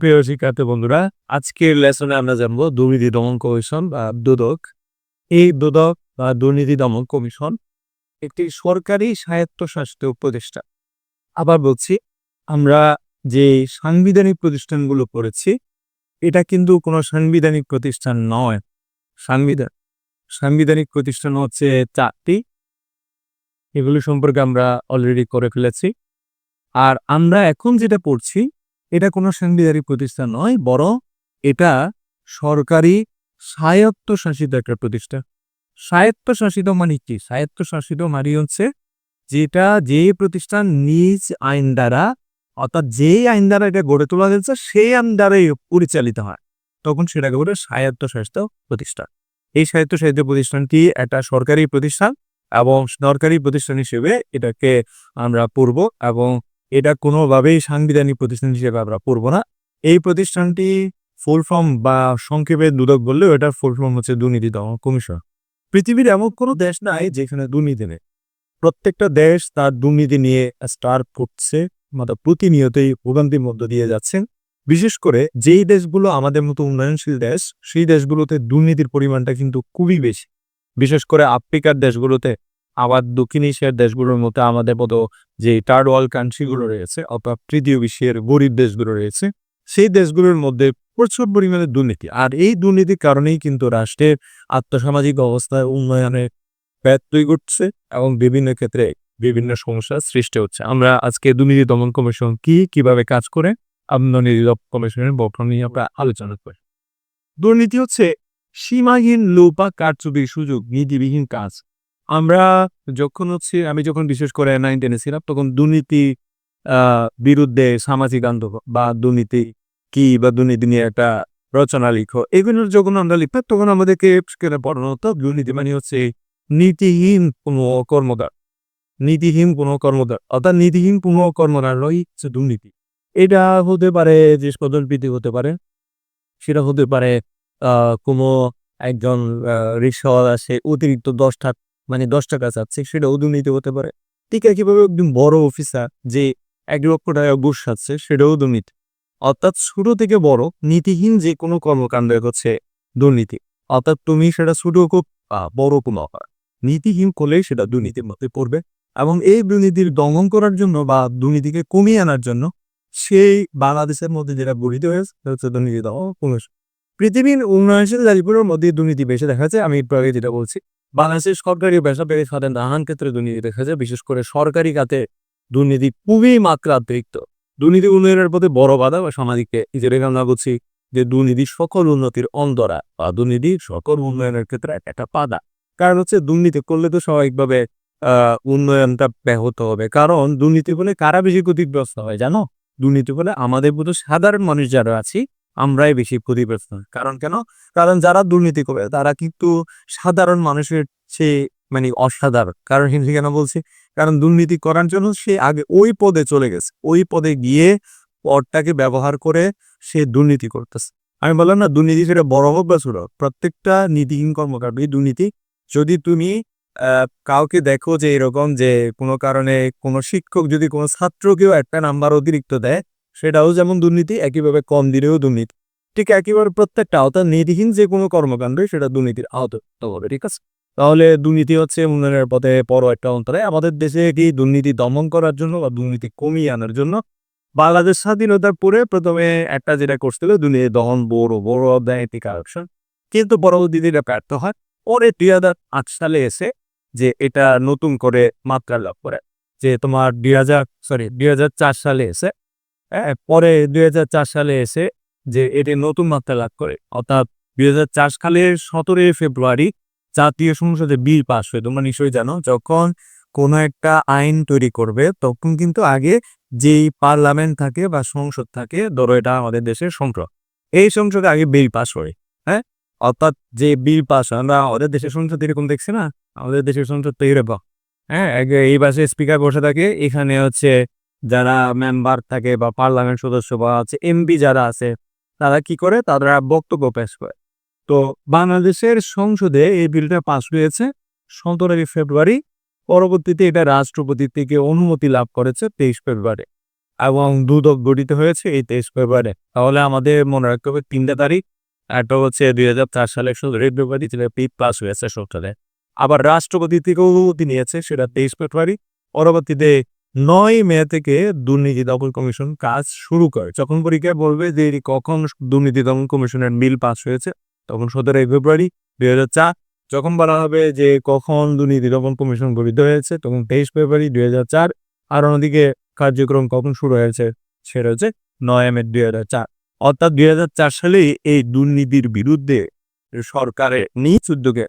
প্রিয় শিক্ষার্থী বন্ধুরা, আজকের লেসনে আমরা জানব দুর্নীতি দমন কমিশন বা দুদক। এই দুদক বা দুর্নীতি দমন কমিশন একটি সরকারি স্বায়ত্তশাসিত প্রতিষ্ঠান আবার বলছি, আমরা যে সাংবিধানিক প্রতিষ্ঠানগুলো পড়েছি এটা কিন্তু কোনো সাংবিধানিক প্রতিষ্ঠান নয়। সাংবিধান, সাংবিধানিক প্রতিষ্ঠান হচ্ছে চারটি। এগুলো সম্পর্কে আমরা অলরেডি করে ফেলেছি। আর আমরা এখন যেটা পড়ছি এটা কোনো সাংবিধানিক প্রতিষ্ঠান নয়, বরং এটা সরকারি স্বায়ত্তশাসিত একটা প্রতিষ্ঠান। স্বায়ত্তশাসিত মানে কি? স্বায়ত্তশাসিত মানে হচ্ছে যেটা যে প্রতিষ্ঠান নিজ আইন দ্বারা, অর্থাৎ যে আইন দ্বারা এটা গড়ে তোলা হয়েছে, সেই আইন দ্বারাই পরিচালিত হয়। তখন সেটাকে বলে স্বায়ত্তশাসিত প্রতিষ্ঠান। এই স্বায়ত্তশাসিত প্রতিষ্ঠানটি একটা সরকারি প্রতিষ্ঠান এবং সরকারি প্রতিষ্ঠান হিসেবে এটাকে আমরা পড়ব এবং এটা কোনোভাবেই সাংবিধানিক প্রতিষ্ঠান হিসেবে আমরা পড়ব না। এই প্রতিষ্ঠানটি ফুল ফর্ম বা সংক্ষেপে দুদক বললেও এটার ফুল ফর্ম হচ্ছে দুর্নীতি দমন কমিশন। পৃথিবীর এমন কোনো দেশ নাই যেখানে দুর্নীতি নেই। প্রত্যেকটা দেশ তার দুর্নীতি নিয়ে স্টার করছে মানে প্রতিনিয়তই ভোগান্তির মধ্য দিয়ে যাচ্ছেন বিশেষ করে যেই দেশগুলো আমাদের মতো উন্নয়নশীল দেশ, সেই দেশগুলোতে দুর্নীতির পরিমাণটা কিন্তু খুবই বেশি। বিশেষ করে আফ্রিকার দেশগুলোতে আবার দক্ষিণ এশিয়ার দেশগুলোর মধ্যে আমাদের মতো যে থার্ড ওয়ার্ল্ড কান্ট্রিগুলো রয়েছে, অর্থাৎ তৃতীয় বিশ্বের গরিব দেশগুলো রয়েছে, সেই দেশগুলোর মধ্যে প্রচুর পরিমাণে দুর্নীতি। আর এই দুর্নীতির কারণেই কিন্তু রাষ্ট্রের আত্মসামাজিক অবস্থায় উন্নয়নে ব্যত্যয় ঘটছে এবং বিভিন্ন ক্ষেত্রে বিভিন্ন সমস্যার সৃষ্টি হচ্ছে। আমরা আজকে দুর্নীতি দমন কমিশন কি কীভাবে কাজ করে দমন কমিশনের গঠন নিয়ে আমরা আলোচনা করি। দুর্নীতি হচ্ছে সীমাহীন লোপা কারচুপির সুযোগ, নীতিবিহীন কাজ। আমরা যখন হচ্ছে, আমি যখন বিশেষ করে নাইন টেনে ছিলাম, তখন দুর্নীতি বিরুদ্ধে সামাজিক আন্দোলন বা দুর্নীতি কি বা দুর্নীতি নিয়ে একটা রচনা লিখো, এগুলো যখন আমরা লিখতাম, তখন আমাদেরকে পড়ানো হতো? দুর্নীতি মানে হচ্ছে নীতিহীন কোনো কর্মকার নীতিহীন কোনো কর্মকার অর্থাৎ নীতিহীন কোনো কর্মকারই হচ্ছে দুর্নীতি। এটা হতে পারে যে পদোন্নতি হতে পারে, সেটা হতে পারে আহ কোনো একজন রিক্সাওয়ালা, সে অতিরিক্ত দশ মানে দশ টাকা চাচ্ছে সেটাও দুর্নীতি হতে পারে। ঠিক একইভাবে একজন বড় অফিসার যে এক লক্ষ টাকা ঘুষ খাচ্ছে, সেটাও দুর্নীতি অর্থাৎ ছোট থেকে বড় নীতিহীন যে কোনো কর্মকাণ্ড হচ্ছে দুর্নীতি। অর্থাৎ তুমি সেটা ছোট হোক বা বড় কোনো নীতিহীন করলেই সেটা দুর্নীতির মধ্যে পড়বে এবং এই দুর্নীতির দমন করার জন্য বা দুর্নীতিকে কমিয়ে আনার জন্য সেই বাংলাদেশের মধ্যে যেটা গঠিত হয়েছে হচ্ছে দুর্নীতি দমন পৃথিবীর উন্নয়নশীল দেশগুলোর মধ্যে দুর্নীতি বেশি দেখা যায়, আমি একটু যেটা বলছি। বাংলাদেশের সরকারি বেসরকারি খাতে নানান ক্ষেত্রে দুর্নীতি দেখা যায়। বিশেষ করে সরকারি খাতে দুর্নীতি খুবই মাত্রাতিরিক্ত। দুর্নীতি উন্নয়নের প্রতি বড় বাধা বা সামাজিককে যেটাকে আমরা বলছি যে দুর্নীতি সকল উন্নতির অন্তরা বা দুর্নীতি সকল উন্নয়নের ক্ষেত্রে একটা বাধা। কারণ হচ্ছে দুর্নীতি করলে তো স্বাভাবিকভাবে আহ উন্নয়নটা ব্যাহত হবে। কারণ দুর্নীতি বলে কারা বেশি ক্ষতিগ্রস্ত হয় জানো? দুর্নীতি বলে আমাদের মতো সাধারণ মানুষ যারা আছি আমরাই বেশি ক্ষতিগ্রস্ত কারণ কেন? কারণ যারা দুর্নীতি করে, তারা কিন্তু সাধারণ মানুষের চেয়ে মানে অসাধারণ। কারণ হিন্দি কেন বলছি? কারণ দুর্নীতি করার জন্য সে আগে ওই পদে চলে গেছে। ওই পদে গিয়ে পদটাকে ব্যবহার করে সে দুর্নীতি করতেছে। আমি বললাম না, দুর্নীতি সেটা বড় হোক বা ছোট প্রত্যেকটা নীতিহীন কর্মকাণ্ডই দুর্নীতি। যদি তুমি কাউকে দেখো যে এরকম যে কোনো কারণে কোনো শিক্ষক যদি কোনো ছাত্রকেও একটা নাম্বার অতিরিক্ত দেয় সেটাও যেমন দুর্নীতি, একইভাবে কম দিলেও দুর্নীতি। ঠিক একইভাবে প্রত্যেকটা অর্থাৎ নীতিহীন যে কোনো কর্মকাণ্ডই সেটা দুর্নীতির আওতাভুক্ত হবে, ঠিক আছে? তাহলে দুর্নীতি হচ্ছে উন্নয়নের পথে বড় একটা অন্তরে। আমাদের দেশে কি দুর্নীতি দমন করার জন্য বা দুর্নীতি কমিয়ে আনার জন্য বাংলাদেশ স্বাধীনতার পরে প্রথমে একটা যেটা করছিল দুর্নীতি দমন বড় বড় অধ্যায়টি কারেকশন কিন্তু পরবর্তীতে এটা ব্যর্থ হয়। পরে দুই হাজার আট সালে এসে যে এটা নতুন করে মাত্রা লাভ করে। যে তোমার দুই হাজার সরি দুই হাজার চার সালে এসে হ্যাঁ পরে দুই হাজার চার সালে এসে যে এটি নতুন মাত্রা লাভ করে। অর্থাৎ দুই হাজার চার সালের সতেরোই ফেব্রুয়ারি জাতীয় সংসদে বিল পাস হয়, তোমরা নিশ্চয়ই জানো, যখন কোনো একটা আইন তৈরি করবে, তখন কিন্তু আগে যেই পার্লামেন্ট থাকে বা সংসদ থাকে, ধরো এটা আমাদের দেশের সংসদ, এই সংসদে আগে বিল পাস হয় হ্যাঁ? অর্থাৎ যে বিল পাস আমরা আমাদের দেশের সংসদ এরকম দেখছি না? আমাদের দেশের সংসদ তো এরকম হ্যাঁ? এই পাশে স্পিকার বসে থাকে, এখানে হচ্ছে যারা মেম্বার থাকে বা পার্লামেন্ট সদস্য বা হচ্ছে এমপি যারা আছে, তারা কি করে? তারা বক্তব্য পেশ করে। তো বাংলাদেশের সংসদে এই বিলটা পাস হয়েছে সতেরোই ফেব্রুয়ারি। পরবর্তীতে এটা রাষ্ট্রপতি থেকে অনুমতি লাভ করেছে তেইশ ফেব্রুয়ারি এবং দুদক গঠিত হয়েছে এই তেইশ ফেব্রুয়ারি। তাহলে আমাদের মনে রাখতে হবে তিনটা তারিখ। একটা হচ্ছে দুই হাজার চার সালে সতেরোই ফেব্রুয়ারি যেটা পি প্লাস হয়েছে সরকারে আবার রাষ্ট্রপতি থেকেও অনুমতি নিয়েছে সেটা তেইশ ফেব্রুয়ারি। পরবর্তীতে নয় মে থেকে দুর্নীতি দমন কমিশন কাজ শুরু করে। যখন পরীক্ষায় বলবে যে এটি কখন দুর্নীতি দমন কমিশনের বিল পাস হয়েছে, তখন সতেরোই ফেব্রুয়ারি দুই হাজার চার, যখন বলা হবে যে কখন দুর্নীতি দমন কমিশন গঠিত হয়েছে, তখন তেইশ ফেব্রুয়ারি দুই হাজার চার, আর অন্যদিকে কার্যক্রম কখন শুরু হয়েছে সেটা হচ্ছে নয় মে দুই হাজার চার। অর্থাৎ দুই হাজার চার সালে এই দুর্নীতির বিরুদ্ধে সরকারের নিজ উদ্যোগে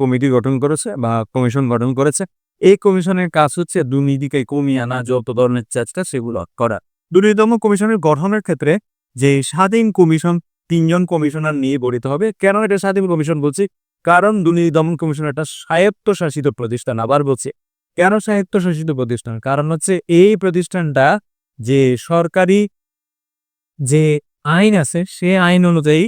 কমিটি গঠন করেছে বা কমিশন গঠন করেছে। এই কমিশনের কাজ হচ্ছে দুর্নীতিকে কমিয়ে আনা, যত ধরনের চেষ্টা সেগুলো করা। দুর্নীতি দমন কমিশনের গঠনের ক্ষেত্রে যে স্বাধীন কমিশন তিনজন কমিশনার নিয়ে গঠিত হবে, কেন এটা স্বাধীন কমিশন বলছি? কারণ দুর্নীতি দমন কমিশন একটা স্বায়ত্তশাসিত প্রতিষ্ঠান আবার বলছি। কেন স্বায়ত্তশাসিত প্রতিষ্ঠান? কারণ হচ্ছে এই প্রতিষ্ঠানটা যে সরকারি যে আইন আছে, সে আইন অনুযায়ী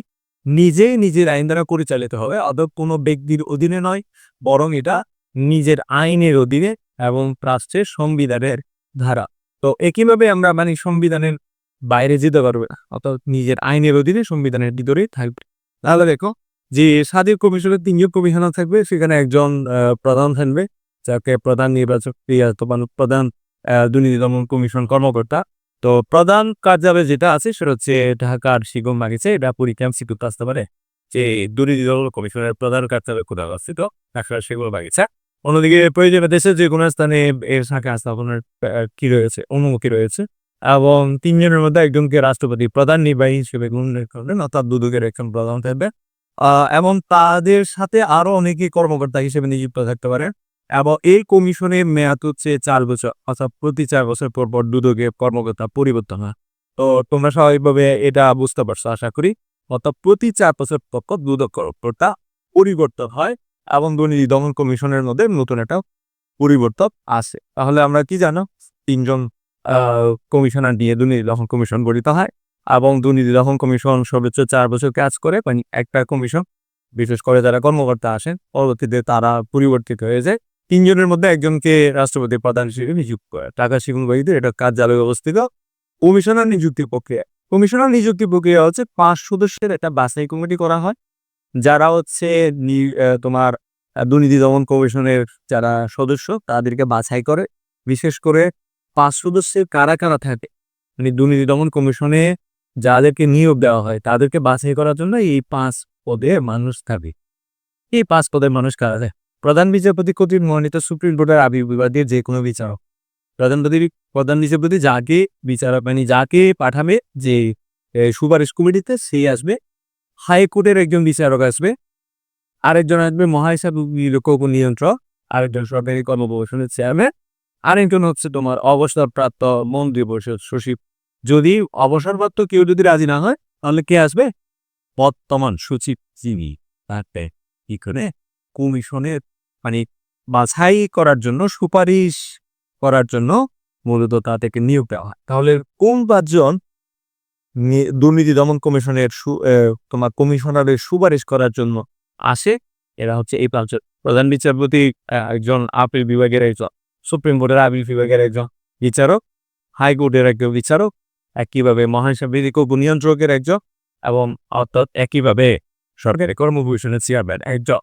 নিজে নিজের আইন দ্বারা পরিচালিত হবে অত কোনো ব্যক্তির অধীনে নয়, বরং এটা নিজের আইনের অধীনে এবং রাষ্ট্রের সংবিধানের ধারা। তো একইভাবে আমরা মানে সংবিধানের বাইরে যেতে পারবে না, অর্থাৎ নিজের আইনের অধীনে সংবিধানের ভিতরেই থাকবে। তাহলে দেখো, যে স্বাধীন কমিশনের তিনজন কমিশনার থাকবে, সেখানে একজন প্রধান থাকবে, যাকে প্রধান নির্বাচক প্রধান দুর্নীতি দমন কমিশন কর্মকর্তা। তো প্রধান কার্যালয় যেটা আছে, সেটা হচ্ছে ঢাকার শিগম বাগিচে, এটা পরীক্ষা সিকিউর আসতে পারে। যে দুর্নীতি দমন কমিশনের প্রধান কার্যালয় কোথাও আছে, তো ঢাকার শিগম বাগিচা। অন্যদিকে প্রয়োজনে দেশের যে কোনো স্থানে এর শাখা স্থাপনের কি রয়েছে, অনুমতি রয়েছে। এবং তিনজনের মধ্যে একজনকে রাষ্ট্রপতি প্রধান নির্বাহী হিসেবে উল্লেখ করবেন অর্থাৎ দুদকের একজন প্রধান থাকবে। এবং তাদের সাথে আরও অনেকে কর্মকর্তা হিসেবে নিযুক্ত থাকতে পারে। এবং এই কমিশনের মেয়াদ হচ্ছে চার বছর, অর্থাৎ প্রতি চার বছর পর পর দুদকের কর্মকর্তা পরিবর্তন হয়। তো তোমরা স্বাভাবিকভাবে এটা বুঝতে পারছ, আশা করি। অর্থাৎ প্রতি চার বছর পর পর দুদক কর্মকর্তা পরিবর্তন হয়। এবং দুর্নীতি দমন কমিশনের মধ্যে নতুন একটা পরিবর্তন আছে। তাহলে আমরা কি জানো? তিনজন কমিশনার দিয়ে দুর্নীতি দমন কমিশন গঠিত হয় এবং দুর্নীতি দমন কমিশন সর্বোচ্চ চার বছর কাজ করে মানে একটা কমিশন বিশেষ করে যারা কর্মকর্তা আসেন, পরবর্তীতে তারা পরিবর্তিত হয়ে যায়। তিনজনের মধ্যে একজনকে রাষ্ট্রপতি প্রধান হিসেবে নিযুক্ত করে। টাকা শিগুনবাড়িতে এটা কার্যালয়ে অবস্থিত। কমিশনার নিযুক্তি প্রক্রিয়া। কমিশনার নিযুক্তি প্রক্রিয়া হচ্ছে পাঁচ সদস্যের একটা বাছাই কমিটি করা হয়। যারা হচ্ছে তোমার দুর্নীতি দমন কমিশনের যারা সদস্য, তাদেরকে বাছাই করে। বিশেষ করে পাঁচ সদস্যের কারা কারা থাকে? মানে দুর্নীতি দমন কমিশনে যাদেরকে নিয়োগ দেওয়া হয়, তাদেরকে বাছাই করার জন্য এই পাঁচ পদে মানুষ থাকে। এই পাঁচ পদের মানুষ কারা দেয় প্রধান বিচারপতি কর্তৃক মনোনীত সুপ্রিম কোর্টের আবির্ভাবের যে কোনো বিচারক। প্রধানপতি প্রধান বিচারপতি যাকে বিচারক মানে যাকে পাঠাবে যে সুপারিশ কমিটিতে সেই আসবে। হাইকোর্টের একজন বিচারক আসবে, আরেকজন আসবে মহাহিসাব ও নিয়ন্ত্রক, আরেকজন সরকারি কর্মপ্রবেশনের চেয়ারম্যান আরেকজন হচ্ছে তোমার অবসরপ্রাপ্ত মন্ত্রী পরিষদ সচিব। যদি অবসরপ্রাপ্ত কেউ যদি রাজি না হয়, তাহলে কে আসবে? বর্তমান সচিব যিনি তাকে কি করে কমিশনের মানে বাছাই করার জন্য, সুপারিশ করার জন্য মূলত তাদেরকে নিয়োগ দেওয়া হয়। তাহলে কোন পাঁচজন দুর্নীতি দমন কমিশনের তোমার কমিশনারের সুপারিশ করার জন্য আসে। এরা হচ্ছে এই পাঁচজন। প্রধান বিচারপতি একজন আপিল বিভাগের একজন, সুপ্রিম কোর্টের আপিল বিভাগের একজন বিচারক, হাইকোর্টের একজন বিচারক, একইভাবে মহাহিসাব নিয়ন্ত্রকের একজন এবং অর্থাৎ একইভাবে সরকারি কর্মভূষণের চেয়ারম্যান একজন।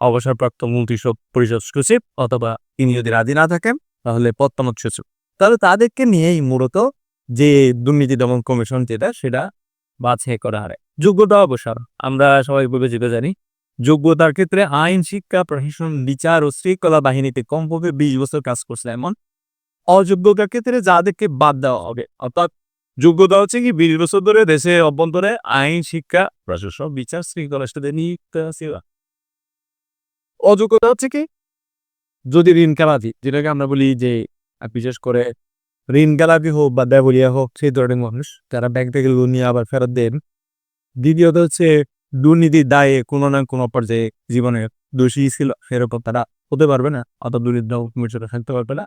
অবসরপ্রাপ্ত মন্ত্রী পরিষদ সচিব অথবা তিনি যদি রাজি না থাকেন, তাহলে পত্তমত সচিব। তাহলে তাদেরকে নিয়েই মূলত যে দুর্নীতি দমন কমিশন যেটা, সেটা বাছাই করা হয়। যোগ্যতা অবসর, আমরা সবাই বিবেচিত জানি। যোগ্যতার ক্ষেত্রে আইন, শিক্ষা, প্রশাসন, বিচার ও শৃঙ্খলা বাহিনীতে কমপক্ষে বিশ বছর কাজ করছে এমন। অযোগ্যতার ক্ষেত্রে যাদেরকে বাদ দেওয়া হবে, অর্থাৎ যোগ্যতা হচ্ছে কি, বিশ বছর ধরে দেশে অভ্যন্তরে আইন, শিক্ষা, প্রশাসন, বিচার শৃঙ্খলার সাথে নিযুক্ত আছে অযোগ্যতা হচ্ছে কি, যদি ঋণ খেলাপি যেটাকে আমরা বলি যে, বিশেষ করে ঋণ খেলাপি হোক বা দেবলিয়া হোক সেই ধরনের মানুষ যারা ব্যাংক থেকে লোন নিয়ে আবার ফেরত দেন। দ্বিতীয়ত হচ্ছে দুর্নীতির দায়ে কোনো না কোনো পর্যায়ে জীবনে দোষী ছিল সেরকম তারা হতে পারবে না অত দুর্নীতি থাকতে পারবে না।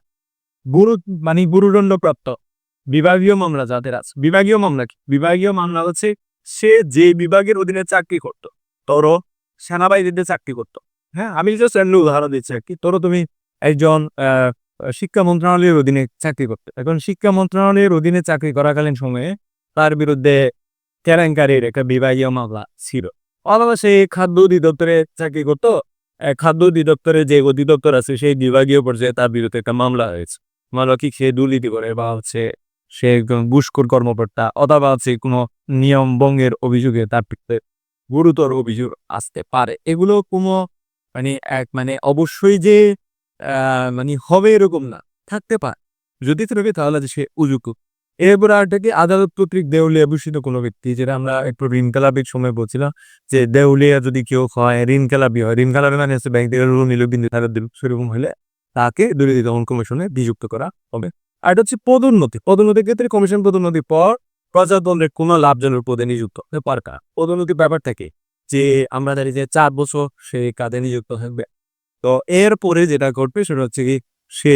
গুরু মানে গুরুদণ্ড প্রাপ্ত বিভাগীয় মামলা যাদের আছে বিভাগীয় মামলা কি? বিভাগীয় মামলা হচ্ছে সে যে বিভাগের অধীনে চাকরি করত তোর সেনাবাহিনীতে চাকরি করত। হ্যাঁ আমি জাস্ট এমনি উদাহরণ দিচ্ছি আর কি। তোর তুমি একজন আহ, শিক্ষা মন্ত্রণালয়ের অধীনে চাকরি করতে। এখন শিক্ষা মন্ত্রণালয়ের অধীনে চাকরি করাকালীন সময়ে তার বিরুদ্ধে কেলেঙ্কারির একটা বিভাগীয় মামলা ছিল। অথবা সে খাদ্য অধিদপ্তরে চাকরি করতো। খাদ্য অধিদপ্তরে যে অধিদপ্তর আছে সেই বিভাগীয় পর্যায়ে তার বিরুদ্ধে একটা মামলা হয়েছে। মামলা কি সে দুর্নীতি করে বা হচ্ছে সে ঘুষখোর কর্মকর্তা অথবা হচ্ছে কোনো নিয়ম ভঙ্গের অভিযোগে তার বিরুদ্ধে গুরুতর অভিযোগ আসতে পারে। এগুলো কোনো মানে এক মানে অবশ্যই যে মানে হবে এরকম না। থাকতে পারে। যদি থাকে তাহলে সে উজুক এরপর আরটাকে আদালত কর্তৃক দেউলিয়া ভূষিত কোনো ব্যক্তি, যেটা আমরা একটু ঋণ খেলাপির সময় বলছিলাম, যে দেউলিয়া যদি কেউ হয় ঋণ খেলাপি হয় ঋণ খেলাপি মানে হচ্ছে ব্যাংক থেকে লোন নিল কিন্তু ফেরত দিল সেরকম হলে তাকে দুর্নীতি দমন কমিশনে নিযুক্ত করা হবে। আর এটা হচ্ছে পদোন্নতি। পদোন্নতির ক্ষেত্রে কমিশন পদোন্নতির পর প্রজাতন্ত্রের কোনো লাভজনক পদে নিযুক্ত হতে পারকা পদোন্নতির ব্যাপারটা কি? যে আমরা জানি যে চার বছর সে কাজে নিযুক্ত থাকবে। তো এরপরে যেটা ঘটবে সেটা হচ্ছে কি, সে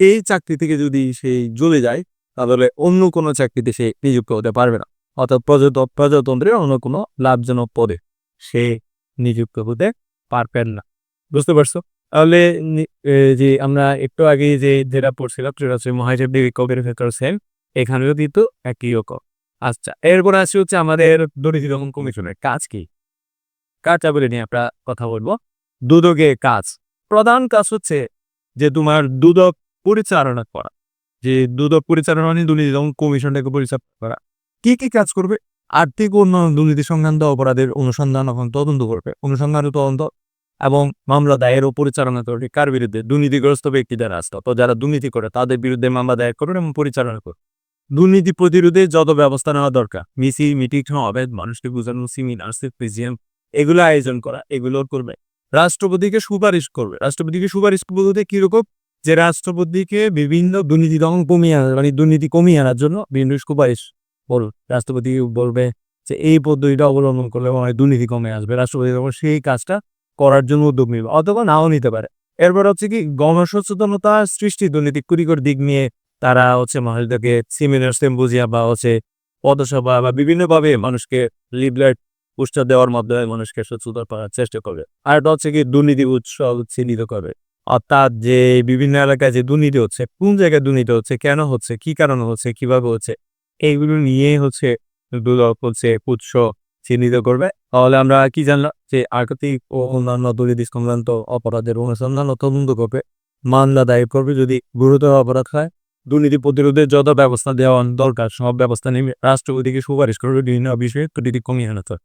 এই চাকরি থেকে যদি সে জ্বলে যায়, তাহলে অন্য কোনো চাকরিতে সে নিযুক্ত হতে পারবে না। অর্থাৎ প্রজাত, প্রজাতন্ত্রের অন্য কোনো লাভজনক পদে সে নিযুক্ত হতে পারবেন না। বুঝতে পারছ? তাহলে যে আমরা একটু আগে যে যেটা পড়ছিলাম, সেটা হচ্ছে মহাজেব দেবী কবির ভেতর সেন এখানেও কিন্তু একই রকম। আচ্ছা এরপর আসছে হচ্ছে আমাদের দমন কমিশনের কাজ কি? কাজটা বলে নিয়ে আমরা কথা বলব। দুদকে কাজ। প্রধান কাজ হচ্ছে যে তোমার দুদক পরিচালনা করা। যে দুদক পরিচালনা মানে দুর্নীতি দমন কমিশনটাকে পরিচালনা করা। কি কি কাজ করবে? আর্থিক উন্নয়ন, দুর্নীতি সংক্রান্ত অপরাধের অনুসন্ধান এবং তদন্ত করবে। অনুসন্ধান তদন্ত এবং মামলা দায়ের ও পরিচালনা করবে। কার বিরুদ্ধে? দুর্নীতিগ্রস্ত ব্যক্তি যারা আসতো তো যারা দুর্নীতি করে, তাদের বিরুদ্ধে মামলা দায়ের করবে এবং পরিচালনা করবে। দুর্নীতি প্রতিরোধে যত ব্যবস্থা নেওয়া দরকার। মিসি মিটিং অবেদ মানুষকে বোঝানো সিমিনার প্রেজিয়াম এগুলো আয়োজন করা এগুলো করবে। রাষ্ট্রপতিকে সুপারিশ করবে। রাষ্ট্রপতিকে সুপারিশ বলতে কীরকম যে রাষ্ট্রপতিকে বিভিন্ন দুর্নীতি দমন কমিয়ে আনা মানে দুর্নীতি কমিয়ে আনার জন্য বিভিন্ন সুপারিশ বল রাষ্ট্রপতি বলবে যে এই পদ্ধতিটা অবলম্বন করলে মনে দুর্নীতি কমে আসবে। রাষ্ট্রপতি তখন সেই কাজটা করার জন্য উদ্যোগ নিবে, অথবা নাও নিতে পারে। এরপর হচ্ছে কি, গণসচেতনতা সৃষ্টি, দুর্নীতি কুড়িকর দিক নিয়ে তারা হচ্ছে মানুষদেরকে সেমিনার সেম্পোজিয়া বা হচ্ছে পদসভা বা বিভিন্নভাবে মানুষকে লিবলেট পোস্টার দেওয়ার মাধ্যমে মানুষকে সচেতন করার চেষ্টা করবে। আর একটা হচ্ছে কি দুর্নীতি উৎস চিহ্নিত করবে। অর্থাৎ যে বিভিন্ন এলাকায় যে দুর্নীতি হচ্ছে, কোন জায়গায় দুর্নীতি হচ্ছে, কেন হচ্ছে, কি কারণে হচ্ছে, কীভাবে হচ্ছে, এইগুলো নিয়ে হচ্ছে দুদক হচ্ছে উৎস চিহ্নিত করবে। তাহলে আমরা কি জানলাম যে আর্থিক ও অন্যান্য দুর্নীতি সংক্রান্ত অপরাধের অনুসন্ধান তদন্ত করবে। মামলা দায়ের করবে যদি গুরুতর অপরাধ হয়। দুর্নীতি প্রতিরোধে যত ব্যবস্থা দেওয়া দরকার, সব ব্যবস্থা নেবে রাষ্ট্রপতিকে সুপারিশ করবে। বিভিন্ন বিষয়ে দুর্নীতি কমিয়ে হবে।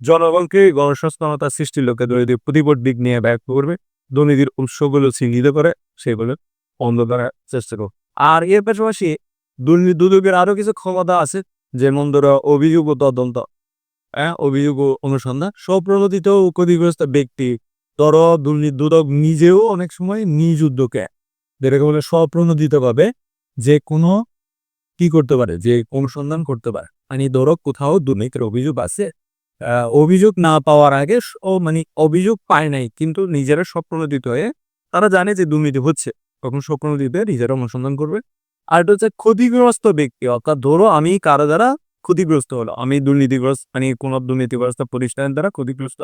জনগণকে গণসচেতনতা সৃষ্টির লক্ষ্যে দুর্নীতি প্রতিপদ দিক নিয়ে ব্যক্ত করবে। দুর্নীতির উৎসগুলো চিহ্নিত করে সেগুলো বন্ধ করার চেষ্টা করবে। আর এর পাশাপাশি দুর্নীতি দুদকের আরও কিছু ক্ষমতা আছে, যেমন ধরো অভিযোগ ও তদন্ত। হ্যাঁ অভিযোগ ও অনুসন্ধান। স্বপ্রণোদিত ক্ষতিগ্রস্ত ব্যক্তি, ধরো দুর্নীতি দুদক নিজেও অনেক সময় নিজ উদ্যোগে। যেটাকে বলে স্বপ্রণোদিত ভাবে যে কোনো কি করতে পারে, যে অনুসন্ধান করতে পারে। মানে ধরো কোথাও দুর্নীতির অভিযোগ আছে অভিযোগ না পাওয়ার আগে ও মানে অভিযোগ পায় নাই, কিন্তু নিজেরা স্বপ্রণোদিত হয়ে তারা জানে যে দুর্নীতি হচ্ছে। তখন স্বপ্রণোদিত হয়ে নিজেরা অনুসন্ধান করবে। আর এটা হচ্ছে ক্ষতিগ্রস্ত ব্যক্তি, অর্থাৎ ধরো আমি কারও দ্বারা ক্ষতিগ্রস্ত হলো আমি দুর্নীতিগ্রস্ত মানে কোন দুর্নীতিগ্রস্ত প্রতিষ্ঠানের দ্বারা ক্ষতিগ্রস্ত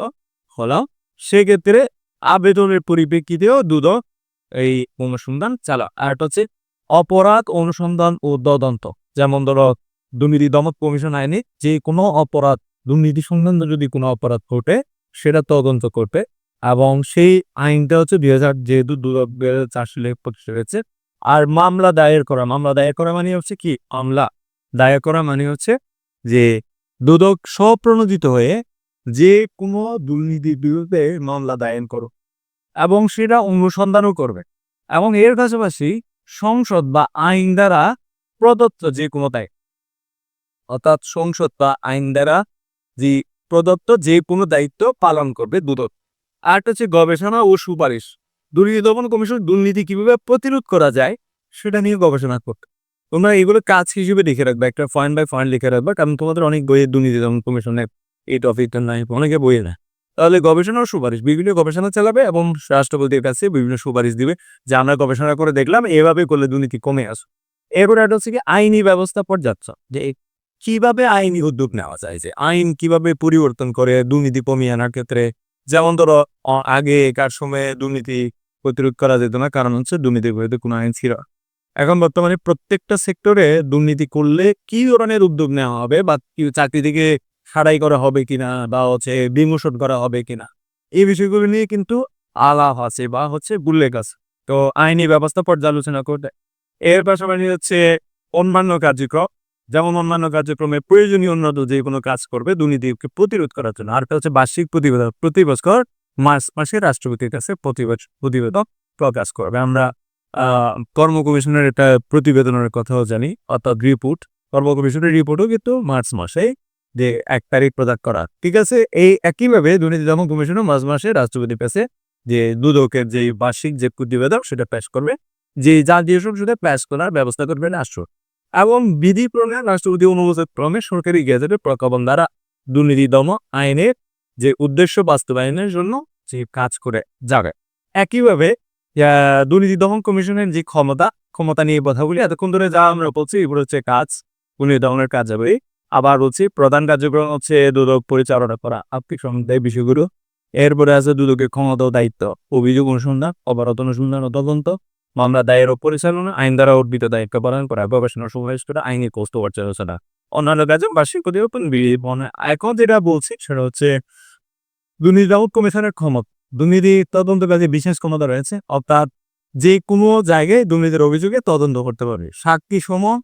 হলাম, সেক্ষেত্রে আবেদনের পরিপ্রেক্ষিতেও দুদক এই অনুসন্ধান চালা আর একটা হচ্ছে অপরাধ অনুসন্ধান ও তদন্ত। যেমন ধরো দুর্নীতি দমন কমিশন আইনে যে কোনো অপরাধ দুর্নীতি সংক্রান্ত যদি কোনো অপরাধ ঘটে, সেটা তদন্ত করবে এবং সেই আইনটা হচ্ছে দুই হাজার যেহেতু দুই হাজার চার সালে প্রতিষ্ঠা হয়েছে, আর মামলা দায়ের করা, মামলা দায়ের করা মানে হচ্ছে কি? মামলা দায়ের করা মানে হচ্ছে যে দুদক স্বপ্রণোদিত হয়ে যে কোনো দুর্নীতির বিরুদ্ধে মামলা দায়ের করো এবং সেটা অনুসন্ধানও করবে এবং এর পাশাপাশি সংসদ বা আইন দ্বারা প্রদত্ত যে কোনো দায়, অর্থাৎ সংসদ বা আইন দ্বারা যে প্রদত্ত যে কোনো দায়িত্ব পালন করবে দুদক। আর হচ্ছে গবেষণা ও সুপারিশ। দুর্নীতি দমন কমিশন দুর্নীতি কীভাবে প্রতিরোধ করা যায়, সেটা নিয়ে গবেষণা করতে তোমরা এগুলো কাজ হিসেবে লিখে রাখবে, একটা পয়েন্ট বাই পয়েন্ট লিখে রাখবে, কারণ তোমাদের অনেক বইয়ের দুর্নীতি দমন কমিশনের এই টপিকটা নাই, অনেকে বইয়ে না তাহলে গবেষণা ও সুপারিশ, বিভিন্ন গবেষণা চালাবে এবং রাষ্ট্রপতির কাছে বিভিন্ন সুপারিশ দিবে, যে আমরা গবেষণা করে দেখলাম, এভাবে করলে দুর্নীতি কমে আসে এরপরে একটা হচ্ছে কি আইনি ব্যবস্থা পর্যাপ্ত যে কীভাবে আইনি উদ্যোগ নেওয়া যায়? যে আইন কীভাবে পরিবর্তন করে দুর্নীতি কমিয়ে আনার ক্ষেত্রে? যেমন ধরো, অ- আগেকার সময়ে দুর্নীতি প্রতিরোধ করা যেত না? কারণ হচ্ছে দুর্নীতির বিরুদ্ধে কোনো আইন ছিল এখন বর্তমানে প্রত্যেকটা সেক্টরে দুর্নীতি করলে কি ধরনের উদ্যোগ নেওয়া হবে? বা চাকরি থেকে সারাই করা হবে কিনা? বা হচ্ছে বিমোশন করা হবে কিনা? এই বিষয়গুলো নিয়ে কিন্তু আলাপ আছে বা হচ্ছে উল্লেখ আছে। তো আইনি ব্যবস্থা পর্যালোচনা করতে। এর পাশাপাশি হচ্ছে অন্যান্য কার্যক্রম। যেমন অন্যান্য কার্যক্রমে প্রয়োজনীয় উন্নত যে কোনো কাজ করবে দুর্নীতিকে প্রতিরোধ করার জন্য। আরেকটা হচ্ছে বার্ষিক প্রতিবেদন। প্রতি বছর মার্চ মাসে রাষ্ট্রপতির কাছে প্রতিবেদন প্রকাশ করবে। আমরা কর্ম কমিশনের একটা প্রতিবেদনের কথাও জানি, অর্থাৎ রিপোর্ট কর্ম কমিশনের রিপোর্টও কিন্তু মার্চ মাসে যে এক তারিখ প্রদান করা। ঠিক আছে? এই একইভাবে দুর্নীতি দমন কমিশনও মার্চ মাসে রাষ্ট্রপতির কাছে যে দুদকের যে বার্ষিক যে প্রতিবেদন সেটা পেশ করবে। যে যা জাতীয় সংসদে পেশ করার ব্যবস্থা করবে রাষ্ট্র। এবং বিধি প্রণয়ন রাষ্ট্রপতি অনুমোদন ক্রমে সরকারি গেজেটের প্রজ্ঞাপন দ্বারা দুর্নীতি দমন আইনের যে উদ্দেশ্য বাস্তবায়নের জন্য যে কাজ করে যাবে। একইভাবে দুর্নীতি দমন কমিশনের যে ক্ষমতা ক্ষমতা নিয়ে কথা বলি, এতক্ষণ ধরে যা আমরা বলছি, এগুলো হচ্ছে কাজ, দুর্নীতি দমনের হবে। আবার বলছি, প্রধান কার্যক্রম হচ্ছে দুদক পরিচালনা করা। আর্থিক সম্বন্ধে বিষয়গুলো, এরপরে আছে দুদকের ক্ষমতা ও দায়িত্ব, অভিযোগ অনুসন্ধান অবরত অনুসন্ধান ও তদন্ত মামলা দায়ের ও পরিচালনা, আইন দ্বারা অর্পিত দায়িত্ব পালন করা, গবেষণা সমাবেশ করা আইনি কৌস্ত পর্যালোচনা অন্যান্য কাজে বার্ষিক এখন যেটা বলছি সেটা হচ্ছে দুর্নীতি দমন কমিশনের ক্ষমতা। দুর্নীতি তদন্ত কাজে বিশেষ ক্ষমতা রয়েছে, অর্থাৎ যে কোনো জায়গায় দুর্নীতির অভিযোগে তদন্ত করতে পারবে। সাক্ষী সমন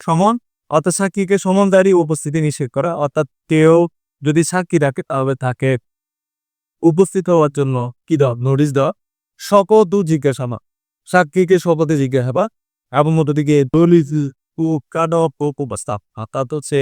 সমন, অর্থাৎ সাক্ষীকে সমনদারি উপস্থিতি নিষেধ করা, অর্থাৎ কেউ যদি সাক্ষী রাখে তবে তাকে উপস্থিত হওয়ার জন্য কি দেওয়া? নোটিশ দেওয়া? শপথ ও জিজ্ঞাসাবাদ। সাক্ষীকে শপথে জিজ্ঞাসাবা এবং মধ্য দিকে উপস্থাপ অর্থাৎ হচ্ছে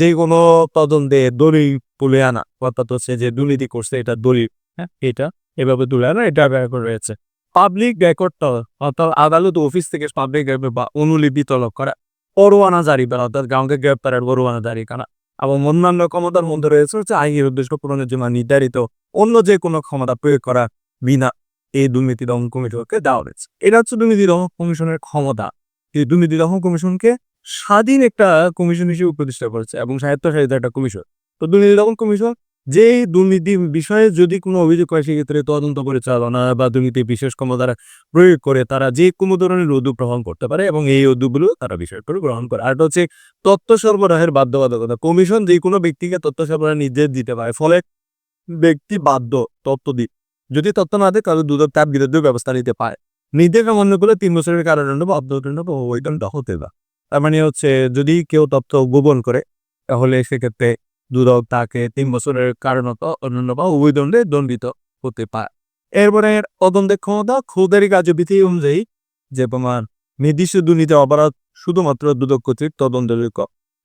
যে কোনো তদন্তে দলিল তুলে আনা, অর্থাৎ হচ্ছে যে দুর্নীতি করছে, এটা দলিল হ্যাঁ এটা এভাবে তুলে আনা, এটা রয়েছে। পাবলিক রেকর্ডটা অর্থাৎ আদালত অফিস থেকে পাবলিক বা অনুলিপি তলব করা, পরোয়ানা জারি করা, অর্থাৎ গ্রাহকের গ্রেপ্তারের পরোয়ানা জারি করা, এবং অন্যান্য ক্ষমতার মধ্যে রয়েছে হচ্ছে আইনের উদ্দেশ্য পূরণের জন্য নির্ধারিত অন্য যে কোনো ক্ষমতা প্রয়োগ করা বিনা। এই দুর্নীতি দমন কমিশনকে দেওয়া হয়েছে। এটা হচ্ছে দুর্নীতি দমন কমিশনের ক্ষমতা। এই দুর্নীতি দমন কমিশনকে স্বাধীন একটা কমিশন হিসেবে প্রতিষ্ঠা করেছে এবং স্বায়ত্তশাসিত একটা কমিশন। তো দুর্নীতি দমন কমিশন যে দুর্নীতি বিষয়ে যদি কোনো অভিযোগ হয়, সেক্ষেত্রে তদন্ত পরিচালনা বা দুর্নীতি বিশেষ ক্ষমতার প্রয়োগ করে তারা যে কোনো ধরনের উদ্যোগ গ্রহণ করতে পারে এবং এই উদ্যোগগুলো তারা বিষয় করে গ্রহণ করে। আর হচ্ছে তথ্য সরবরাহের বাধ্যবাধকতা। কমিশন যে কোনো ব্যক্তিকে তথ্য সরবরাহের নির্দেশ দিতে পারে, ফলে ব্যক্তি বাধ্য তথ্য দিতে যদি তথ্য না দেয় তাহলে দুদক তার বিরুদ্ধে ব্যবস্থা নিতে পারে। নির্দেশ অমান্য করলে তিন বছরের কারাদণ্ড বা অর্থদণ্ড বা ওইদণ্ড হতে পারে। তার মানে হচ্ছে, যদি কেউ তথ্য গোপন করে, তাহলে সেক্ষেত্রে দুদক তাকে তিন বছরের কারণত অন্যান্য বা উভয়দণ্ডে দণ্ডিত হতে পারে। এরপরে তদন্তের ক্ষমতা খোদারি কার্যবিধি অনুযায়ী যে তোমার নির্দিষ্ট দুর্নীতি অপরাধ শুধুমাত্র দুদক কর্তৃক তদন্তযোগ্য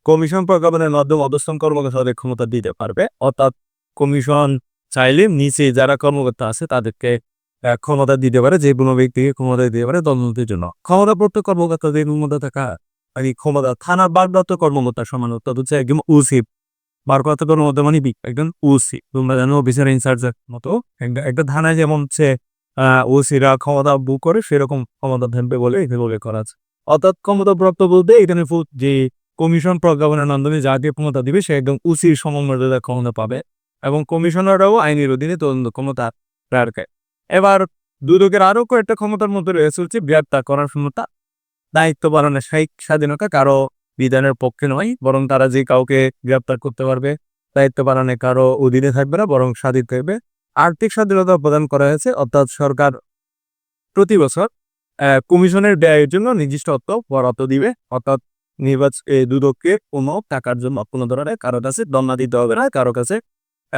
কমিশন প্রজ্ঞাপনের মাধ্যমে অবস্থান কর্মকর্তাদের ক্ষমতা দিতে পারবে, অর্থাৎ কমিশন চাইলে নিচে যারা কর্মকর্তা আছে তাদেরকে ক্ষমতা দিতে পারে যে কোনো ব্যক্তিকে ক্ষমতা দিতে পারে তদন্তের জন্য। ক্ষমতাপ্রাপ্ত কর্মকর্তাদের মধ্যে থাকা মানে ক্ষমতা থানার বারপ্রাপ্ত কর্মকর্তার সমান অর্থাৎ হচ্ছে একদম উসিপ বারপ্রাপ্ত কর্মকর্তা মানে একজন ওসি। তোমরা জানো অফিসার ইনচার্জের মতো। একটা থানায় যেমন হচ্ছে ওসিরা ক্ষমতা বুক করে সেরকম ক্ষমতা থাকবে বলে বলে করা আছে। অর্থাৎ ক্ষমতাপ্রাপ্ত বলতে এখানে যে কমিশন প্রজ্ঞাপনের মাধ্যমে যাকে ক্ষমতা দিবে সে একদম উসির সমমর্যাদা ক্ষমতা পাবে। এবং কমিশনাররাও আইনের অধীনে তদন্ত ক্ষমতা রাখে এবার দুদকের আরও কয়েকটা ক্ষমতার মধ্যে রয়েছে হচ্ছে গ্রেপ্তার করার ক্ষমতা। দায়িত্ব পালনের সাহিক স্বাধীনতা কারও বিধানের পক্ষে নয়, বরং তারা যে কাউকে গ্রেপ্তার করতে পারবে, দায়িত্ব পালনে কারও অধীনে থাকবে না, বরং স্বাধীন থাকবে। আর্থিক স্বাধীনতা প্রদান করা হয়েছে, অর্থাৎ সরকার প্রতি বছর কমিশনের ব্যয়ের জন্য নির্দিষ্ট অর্থ বরাদ্দ দিবে, অর্থাৎ নির্বাচন দুদককে কোনো টাকার জন্য কোনো ধরনের কারও কাছে দন্না দিতে হবে না, কারও কাছে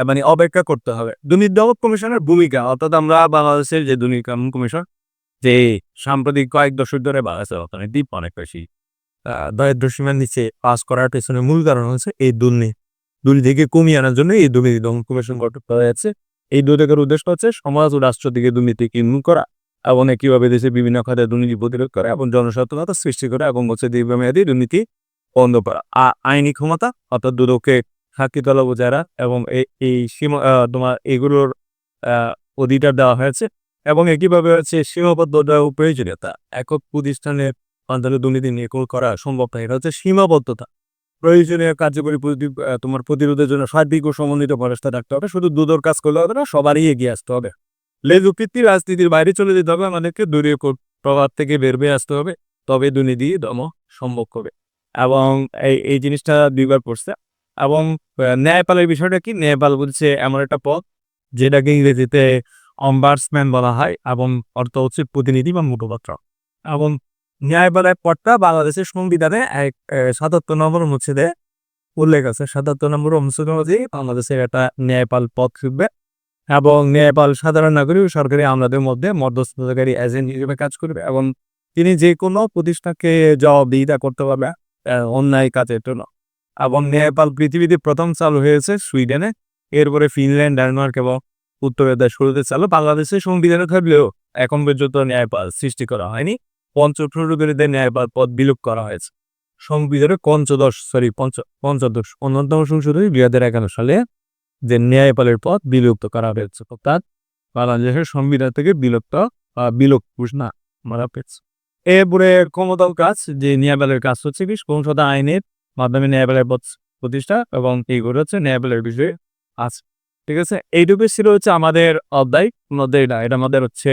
মানে অপেক্ষা করতে হবে। দুর্নীতি দমন কমিশনের ভূমিকা, অর্থাৎ আমরা বাংলাদেশের যে দুর্নীতি দমন কমিশন, যে সাম্প্রতিক কয়েক দশক ধরে বাংলাদেশের অর্থনীতি অনেক বেশি দারিদ্র সীমার নিচে পাস করার পেছনে মূল কারণ হচ্ছে এই দুর্নীতি। দুর্নীতিকে কমিয়ে আনার জন্য এই দুর্নীতি দমন কমিশন গঠন করা হয়েছে। এই দুদকের উদ্দেশ্য হচ্ছে সমাজ ও রাষ্ট্র দিকে দুর্নীতিকে নির্মূল করা এবং কীভাবে দেশে বিভিন্ন খাতে দুর্নীতি প্রতিরোধ করা এবং জনসচেতনতা সৃষ্টি করা এবং হচ্ছে দীর্ঘমেয়াদী দুর্নীতি বন্ধ করা। আ- আইনি ক্ষমতা, অর্থাৎ দুদকে সাক্ষী তলব যারা এবং এই সীমা তোমার এগুলোর অধিকার দেওয়া হয়েছে এবং একইভাবে হচ্ছে সীমাবদ্ধতা ও প্রয়োজনীয়তা। একক প্রতিষ্ঠানের অন্তরে দুর্নীতি নির্মূল করা সম্ভব না এটা হচ্ছে সীমাবদ্ধতা। প্রয়োজনীয় কার্যকরী তোমার প্রতিরোধের জন্য সার্বিক ও সমন্বিত ব্যবস্থা রাখতে হবে, শুধু দুদর কাজ করলে হবে না, সবারই এগিয়ে আসতে হবে। লেজুকৃতি রাজনীতির বাইরে চলে যেতে হবে, আমাদেরকে দলীয় প্রভাব থেকে বের হয়ে আসতে হবে, তবে দুর্নীতি দমন সম্ভব হবে। এবং এই এই জিনিসটা দুইবার পড়ছে। এবং ন্যায়পালের বিষয়টা কি? ন্যায়পাল বলছে এমন একটা পদ, যেটাকে ইংরেজিতে অম্বার্সম্যান বলা হয় এবং অর্থ হচ্ছে প্রতিনিধি বা মুখপাত্র। এবং ন্যায়পালের পদটা বাংলাদেশের সংবিধানে এক সাতাত্তর নম্বর অনুচ্ছেদে উল্লেখ আছে। সাতাত্তর নম্বর অনুচ্ছেদ অনুযায়ী বাংলাদেশের একটা ন্যায়পাল পদ থাকবে এবং ন্যায়পাল সাধারণ নাগরিক সরকারি আমলাদের মধ্যে মধ্যস্থতাকারী এজেন্ট হিসেবে কাজ করবে এবং তিনি যে কোনো প্রতিষ্ঠানকে জবাবদিহিতা করতে পারবে অন্যায় কাজের জন্য। এবং নেপাল পৃথিবীতে প্রথম চালু হয়েছে সুইডেনে, এরপরে ফিনল্যান্ড, ডেনমার্ক এবং উত্তরের শুরুতে চালু। বাংলাদেশের সংবিধানে থাকলেও এখন পর্যন্ত ন্যায়পাল সৃষ্টি করা হয়নি। পঞ্চপ্রহরীদের ন্যায়পাল পদ বিলুপ করা হয়েছে। সংবিধানের পঞ্চদশ সরি পঞ্চ, পঞ্চদশ, অন্যতম সংশোধনী দুই হাজার এগারো সালে যে ন্যায়পালের পদ বিলুপ্ত করা হয়েছে, অর্থাৎ বাংলাদেশের সংবিধান থেকে বিলুপ্ত বা বিলোপ ঘোষণা মারা পেয়েছে এরপরে ক্ষমতাও কাজ, যে ন্যায়পালের কাজ হচ্ছে কি? সংসদা আইনের মাধ্যমে ন্যায়পালের পদ প্রতিষ্ঠা এবং এইগুলো হচ্ছে ন্যায়পালের বিষয়ে আছে। ঠিক আছে? এইটুকু ছিল হচ্ছে আমাদের অধ্যায়। মধ্যে এটা এটা আমাদের হচ্ছে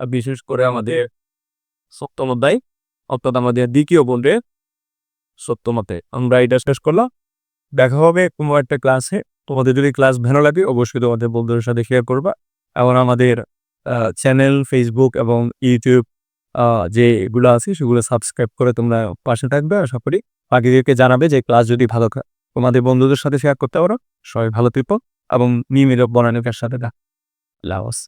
বিশেষ করে আমাদের সপ্তম অধ্যায় অর্থাৎ আমাদের দ্বিতীয় বলবে সপ্তমতে আমরা এটা শেষ করলাম। দেখা হবে কোনো একটা ক্লাসে তোমাদের যদি ক্লাস ভালো লাগে অবশ্যই তোমাদের বন্ধুদের সাথে শেয়ার করবা। এবং আমাদের চ্যানেল ফেসবুক এবং ইউটিউব আহ, যে এগুলো আছে সেগুলো সাবস্ক্রাইব করে তোমরা পাশে থাকবে আশা করি। বাকিদেরকে জানাবে যে ক্লাস যদি ভালো তোমাদের বন্ধুদের সাথে শেয়ার করতে পারো। সবাই ভালো থাকো এবং নিয়মিত বনানিকার সাথে দেখ। লাওস